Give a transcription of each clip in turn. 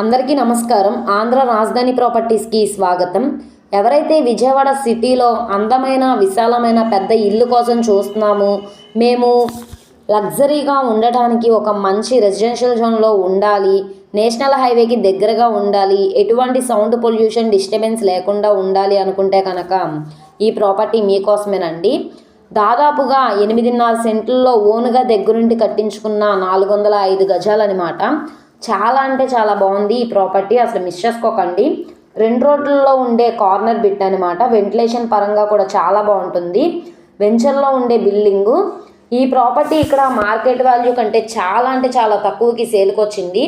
అందరికీ నమస్కారం. ఆంధ్ర రాజధాని ప్రాపర్టీస్కి స్వాగతం. ఎవరైతే విజయవాడ సిటీలో అందమైన విశాలమైన పెద్ద ఇల్లు కోసం చూస్తున్నాము మేము లగ్జరీగా ఉండటానికి ఒక మంచి రెసిడెన్షియల్ జోన్లో ఉండాలి నేషనల్ హైవేకి దగ్గరగా ఉండాలి ఎటువంటి సౌండ్ పొల్యూషన్ డిస్టర్బెన్స్ లేకుండా ఉండాలి అనుకుంటే కనుక ఈ ప్రాపర్టీ మీకోసమేనండి. దాదాపుగా ఎనిమిదిన్నర సెంట్లలో ఓన్గా దగ్గరుండి కట్టించుకున్న నాలుగు వందల ఐదు గజాలన్నమాట. చాలా అంటే చాలా బాగుంది ఈ ప్రాపర్టీ. అసలు మిస్ చేసుకోకండి. రెండు రోడ్లలో ఉండే కార్నర్ బిట్ అనమాట వెంటిలేషన్ పరంగా కూడా చాలా బాగుంటుంది. వెంచర్లో ఉండే బిల్డింగు. ఈ ప్రాపర్టీ ఇక్కడ మార్కెట్ వాల్యూ కంటే చాలా అంటే చాలా తక్కువకి సేల్కి వచ్చింది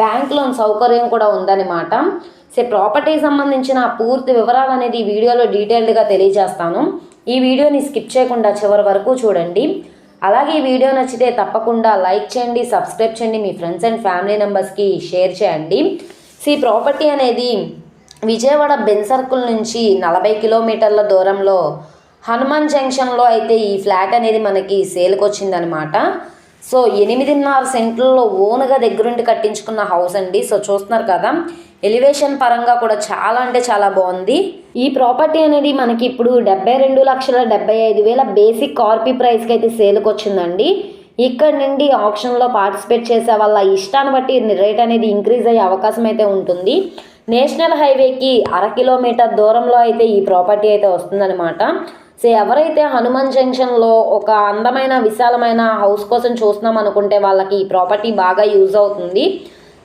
బ్యాంక్ లోన్ సౌకర్యం కూడా ఉందన్నమాట. సో ప్రాపర్టీకి సంబంధించిన పూర్తి వివరాలు అనేది ఈ వీడియోలో డీటెయిల్డ్గా తెలియజేస్తాను. ఈ వీడియోని స్కిప్ చేయకుండా చివరి వరకు చూడండి. అలాగే ఈ వీడియో నచ్చితే తప్పకుండా లైక్ చేయండి సబ్స్క్రైబ్ చేయండి మీ ఫ్రెండ్స్ అండ్ ఫ్యామిలీ మెంబర్స్కి షేర్ చేయండి. సి ఈ ప్రాపర్టీ అనేది విజయవాడ బెన్ సర్కిల్ నుంచి నలభై కిలోమీటర్ల దూరంలో హనుమాన్ జంక్షన్లో అయితే ఈ ఫ్లాట్ అనేది మనకి సేల్కి వచ్చిందనమాట సో ఎనిమిదిన్నర సెంట్లలో ఓన్గా దగ్గరుండి కట్టించుకున్న హౌస్ అండి. సో చూస్తున్నారు కదా ఎలివేషన్ పరంగా కూడా చాలా అంటే చాలా బాగుంది. ఈ ప్రాపర్టీ అనేది మనకి ఇప్పుడు డెబ్బై రెండు లక్షల డెబ్బై ఐదు వేల బేసిక్ కార్పీ ప్రైస్కి అయితే సేల్కి వచ్చిందండి. ఇక్కడ నుండి ఆప్షన్లో పార్టిసిపేట్ చేసే వాళ్ళ ఇష్టాన్ని బట్టి రేట్ అనేది ఇంక్రీజ్ అయ్యే అవకాశం అయితే ఉంటుంది. నేషనల్ హైవేకి అర కిలోమీటర్ దూరంలో అయితే ఈ ప్రాపర్టీ అయితే వస్తుందన్నమాట. సో ఎవరైతే హనుమాన్ జంక్షన్లో ఒక అందమైన విశాలమైన హౌస్ కోసం చూస్తున్నాం అనుకుంటే వాళ్ళకి ఈ ప్రాపర్టీ బాగా యూజ్ అవుతుంది.